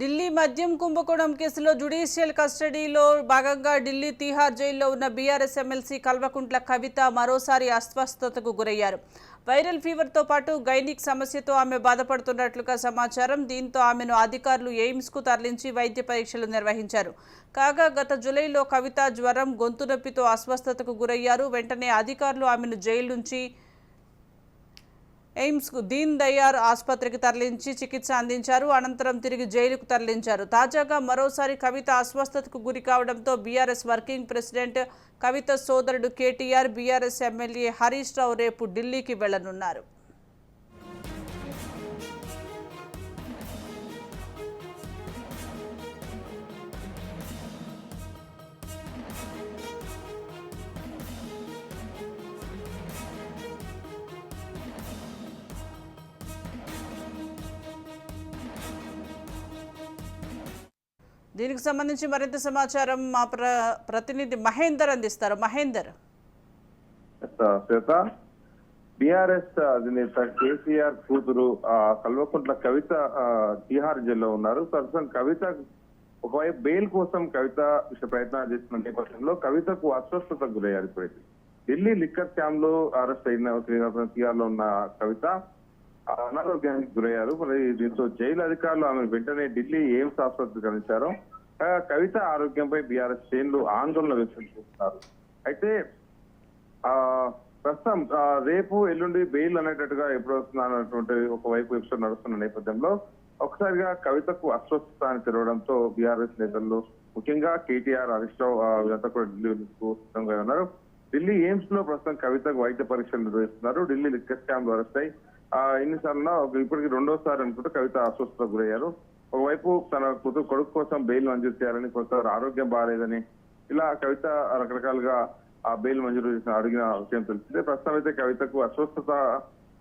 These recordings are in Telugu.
ఢిల్లీ మద్యం కుంభకోణం కేసులో జ్యుడిషియల్ కస్టడీలో భాగంగా ఢిల్లీ తీహార్ జైల్లో ఉన్న బీఆర్ఎస్ ఎమ్మెల్సీ కల్వకుంట్ల కవిత మరోసారి అస్వస్థతకు గురయ్యారు. వైరల్ ఫీవర్తో పాటు గైనిక్ సమస్యతో ఆమె బాధపడుతున్నట్లుగా సమాచారం. దీంతో ఆమెను అధికారులు ఎయిమ్స్కు తరలించి వైద్య పరీక్షలు నిర్వహించారు. కాగా గత జూలైలో కవిత జ్వరం గొంతు నొప్పితో అస్వస్థతకు గురయ్యారు. వెంటనే అధికారులు ఆమెను జైలు నుంచి ఎయిమ్స్కు దీన్ దయార్ ఆసుపత్రికి తరలించి చికిత్స అందించారు. అనంతరం తిరిగి జైలుకు తరలించారు. తాజాగా మరోసారి కవిత అస్వస్థతకు గురి కావడంతో బీఆర్ఎస్ వర్కింగ్ ప్రెసిడెంట్ కవిత సోదరుడు కేటీఆర్ బీఆర్ఎస్ ఎమ్మెల్యే హరీష్ రావు రేపు ఢిల్లీకి వెళ్ళనున్నారు. దీనికి సంబంధించి మరింత సమాచారం మా ప్ర ప్రతినిధి మహేందర్ అందిస్తారు. మహేందర్. శ్వేత? బీఆర్ఎస్ అధినేత కేసీఆర్ కూతురు కల్వకుంట్ల కవిత తీహార్ తిహార్ జైల్లో ఉన్నారు. ప్రస్తుతం కవిత ఒకవైపు బెయిల్ కోసం కవిత విషయ ప్రయత్నాలు చేస్తున్న నేపథ్యంలో కవితకు అస్వస్థత గురయ్యారు ఇప్పుడైతే. ఢిల్లీ లిక్కర్ క్యాంప్లో అరెస్ట్ అయిన తిహార్లో ఉన్న కవిత అనారోగ్యానికి గురయ్యారు. మరి దీంతో జైలు అధికారులు ఆమె వెంటనే ఢిల్లీ ఎయిమ్స్ ఆసుపత్రికి అందించారు కవిత ఆరోగ్యంపై బీఆర్ఎస్ శ్రేణులు ఆందోళన వ్యక్తం చేస్తున్నారు. అయితే ఆ ప్రస్తుతం రేపు ఎల్లుండి బెయిల్ అనేటట్టుగా ఎప్పుడు వస్తున్నా అన్నటువంటి ఒకవైపు ఎపిసోడ్ నడుస్తున్న నేపథ్యంలో ఒకసారిగా కవితకు అస్వస్థత అని తెలవడంతో బీఆర్ఎస్ నేతలు ముఖ్యంగా కేటీఆర్ హరీష్ రావు వీళ్ళంతా కూడా ఢిల్లీకు సిద్ధంగా ఉన్నారు? ఢిల్లీ ఎయిమ్స్లో ప్రస్తుతం కవితకు వైద్య పరీక్షలు నిర్వహిస్తున్నారు. ఢిల్లీ లిక్కర్ క్యాంప్లో ఎన్నిసార్లు ఇప్పటికి రెండోసారి అనుకుంటే కవిత అస్వస్థత గురయ్యారు. ఒకవైపు తన కూతురు కొడుకు కోసం బెయిల్ మంజూరు చేయాలని కొంతవారు ఆరోగ్యం బాగాలేదని ఇలా కవిత రకరకాలుగా ఆ బెయిల్ మంజూరు చేసిన అడిగిన విషయం తెలిసిందే. ప్రస్తుతం అయితే కవితకు అస్వస్థత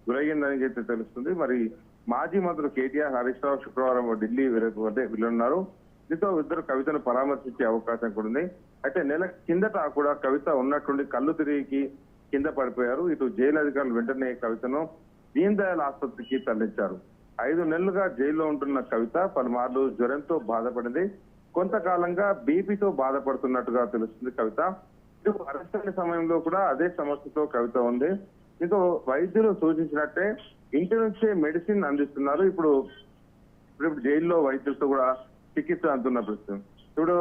గురయ్యిందని అయితే తెలుస్తుంది. మరి మాజీ మంత్రులు కేటీఆర్ హరీష్ రావు శుక్రవారం ఢిల్లీ వెళ్ళ- అంటే వెళ్ళున్నారు దీంతో ఇద్దరు కవితను పరామర్శించే అవకాశం కూడా ఉంది. అయితే నెల కిందట కూడా కవిత ఉన్నట్టుండి కళ్ళు తిరిగి కింద పడిపోయారు. ఇటు జైలు అధికారులు వెంటనే కవితను దీన్ దయాళ్ ఆసుపత్రికి తరలించారు. ఐదు నెలలుగా జైల్లో ఉంటున్న కవిత పలుమార్లు జ్వరంతో బాధపడింది. కొంతకాలంగా బీపీతో బాధపడుతున్నట్టుగా తెలుస్తుంది కవిత. ఇటు అరెస్ట్ అయిన సమయంలో కూడా అదే సమస్యతో కవిత ఉంది. దీంతో వైద్యులు సూచించినట్టే ఇంటి నుంచే మెడిసిన్ అందిస్తున్నారు. ఇప్పుడు ఇప్పుడు ఇప్పుడు జైల్లో వైద్యులతో కూడా చికిత్స అందుతున్న ప్రస్తుతం ఇప్పుడు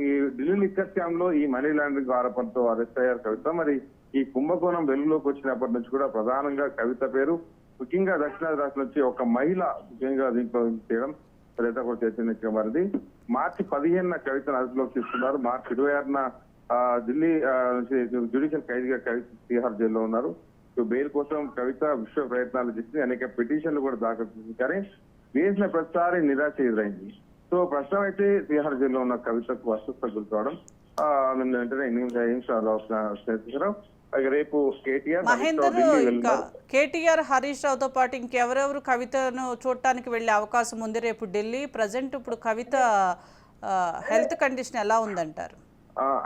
ఈ ఢిల్లీ లిక్కర్ స్కామ్లో ఈ మనీ లాండరింగ్ ఆరోపణతో అరెస్ట్ అయ్యారు కవిత. మరి ఈ కుంభకోణం వెలుగులోకి వచ్చినప్పటి నుంచి కూడా ప్రధానంగా కవిత పేరు. ముఖ్యంగా దక్షిణాది రాష్ట్రం నుంచి ఒక మహిళ ముఖ్యంగా దీంట్లో చేయడం కవిత కూడా చర్చనీయంగా మారింది మార్చి పదిహేనున కవితను అదుపులోకి తీసుకున్నారు. మార్చి ఇరవై ఆరున ఆ, ఢిల్లీ నుంచి జ్యుడిషియల్ ఖైదీగా కవిత తీహార్ జైల్లో ఉన్నారు. బెయిల్ కోసం కవిత విశ్వ ప్రయత్నాలు చేసి అనేక పిటిషన్లు కూడా దాఖలు చేసింది. కానీ వేసిన ప్రతిసారి నిరాశ ఎదురైంది. సో ప్రస్తుతం అయితే తిహార్ జైల్లో ఉన్న కవితకు అస్వస్థ గురి కావడం ఆ, నిన్న వెంటనే రేపు కేటీఆర్ హరీష్ రావు మహేందర్ కేటీఆర్ హరీష్ రావుతో పాటు ఇంకెవరెవరు కవితను చూడటానికి వెళ్ళే అవకాశం ఉంది రేపు ఢిల్లీ? ప్రజెంట్ ఇప్పుడు కవిత హెల్త్ కండిషన్ ఎలా ఉందంటారు?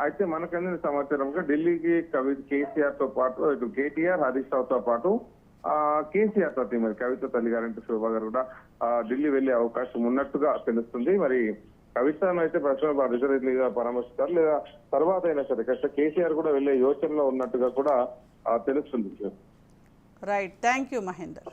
అయితే మనకు అందిన సమాచారంగా ఢిల్లీకి కవి కేసీఆర్తో పాటు ఇటు కేటీఆర్ హరీష్ రావు తో పాటు కేసీఆర్ తోటి మరి కవిత తల్లి గారంటే శోభా గారు కూడా ఢిల్లీ వెళ్ళే అవకాశం ఉన్నట్టుగా తెలుస్తుంది. మరి కవితను అయితే ప్రస్తుతం రిజర్వేట్లీగా పరామర్శిస్తారు. లేదా తర్వాత అయినా సరే కష్ట కేసీఆర్ కూడా వెళ్ళే యోచనలో ఉన్నట్టుగా కూడా తెలుస్తుంది రైట్ థ్యాంక్ యూ మహేందర్.